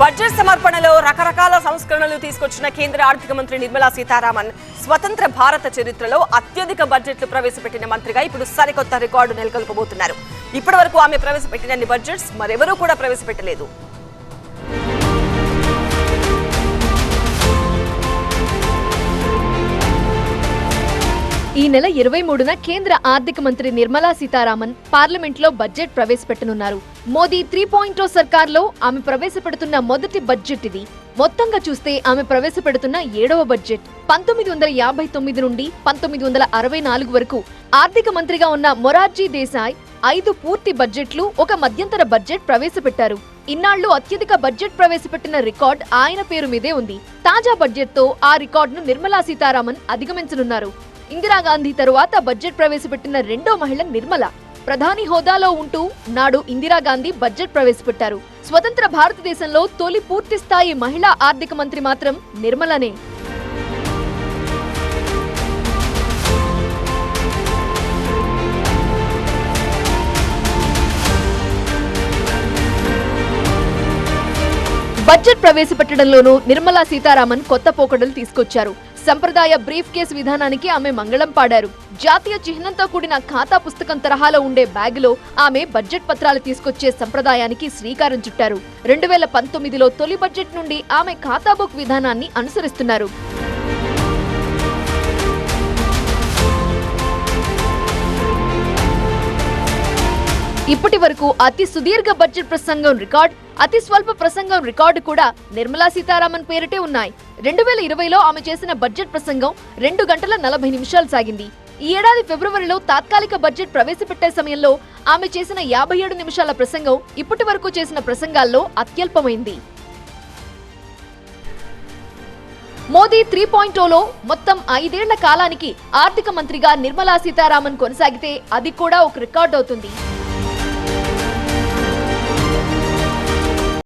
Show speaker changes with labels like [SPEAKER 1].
[SPEAKER 1] Budget సమర్పణలో రకరకాల సంస్కరణలు తీసుకొచ్చిన కేంద్ర ఆర్థిక మంత్రి నిర్మలా సీతారామన్ స్వతంత్ర భారత చరిత్రలో అత్యధిక బడ్జెట్లు ప్రవేశపెట్టిన మంత్రిగా ఇప్పుడు సరికొత్త రికార్డు నెలకొల్పబోతున్నారు. ఇప్పటి వరకు ఆమె ప్రవేశపెట్టినన్ని బడ్జెట్స్ మరెవరూ కూడా ప్రవేశపెట్టలేదు.
[SPEAKER 2] ఈ నెల ఇరవై మూడున కేంద్ర ఆర్థిక మంత్రి నిర్మలా సీతారామన్ పార్లమెంట్లో బడ్జెట్ ప్రవేశపెట్టనున్నారు. మోదీ త్రీ పాయింట్ సర్కార్లో ఆమె ప్రవేశపెడుతున్న మొదటి బడ్జెట్ ఇది. మొత్తంగా చూస్తే ఆమె ప్రవేశపెడుతున్న ఏడవ బడ్జెట్. పంతొమ్మిది వందల యాభై తొమ్మిది నుండి పంతొమ్మిది వందల అరవై నాలుగు వరకు ఆర్థిక మంత్రిగా ఉన్న మొరార్జీ దేశాయ్ ఐదు పూర్తి బడ్జెట్లు ఒక మధ్యంతర బడ్జెట్ ప్రవేశపెట్టారు. ఇన్నాళ్ళు అత్యధిక బడ్జెట్ ప్రవేశపెట్టిన రికార్డ్ ఆయన పేరు మీదే ఉంది. తాజా బడ్జెట్తో ఆ రికార్డును నిర్మలా సీతారామన్ అధిగమించనున్నారు. ఇందిరాగాంధీ తరువాత బడ్జెట్ ప్రవేశపెట్టిన రెండో మహిళ నిర్మల. ప్రధాని హోదాలో ఉంటూ నాడు ఇందిరాగాంధీ బడ్జెట్ ప్రవేశపెట్టారు. స్వతంత్ర భారతదేశంలో తొలి పూర్తి స్థాయి మహిళా ఆర్థిక మంత్రి మాత్రం నిర్మలనే. బడ్జెట్ ప్రవేశపెట్టడంలోనూ నిర్మలా సీతారామన్ కొత్త పోకడలు తీసుకొచ్చారు. సంప్రదాయ బ్రీఫ్ కేస్ విధానానికి ఆమె మంగళం పాడారు. జాతీయ చిహ్నంతో కూడిన ఖాతా పుస్తకం తరహాలో ఉండే బ్యాగులో ఆమె బడ్జెట్ పత్రాలు తీసుకొచ్చే సంప్రదాయానికి శ్రీకారం చుట్టారు. రెండు వేల పంతొమ్మిదిలో తొలి బడ్జెట్ నుండి ఆమె ఖాతా బుక్ విధానాన్ని అనుసరిస్తున్నారు. ఇప్పటి వరకు అతి సుదీర్ఘ బడ్జెట్ ప్రసంగం రికార్డ్ అతి స్వల్ప ప్రసంగం రికార్డు కూడా నిర్మలా సీతారామన్ పేరిటే ఉన్నాయి. రెండు వేల ఇరవైలో ఆమె చేసిన బడ్జెట్ ప్రసంగం రెండు గంటల నలభై నిమిషాలు సాగింది. ఈ ఏడాది ఫిబ్రవరిలో తాత్కాలిక బడ్జెట్ ప్రవేశపెట్టే సమయంలో ఆమె చేసిన యాభై ఏడు నిమిషాల ప్రసంగం ఇప్పటి వరకు చేసిన ప్రసంగాల్లో అత్యల్పమైంది. మోదీ త్రీ పాయింట్లో మొత్తం ఐదేళ్ళ కాలానికి ఆర్థిక మంత్రిగా నిర్మలా సీతారామన్ కొనసాగితే అది కూడా ఒక రికార్డ్ అవుతుంది.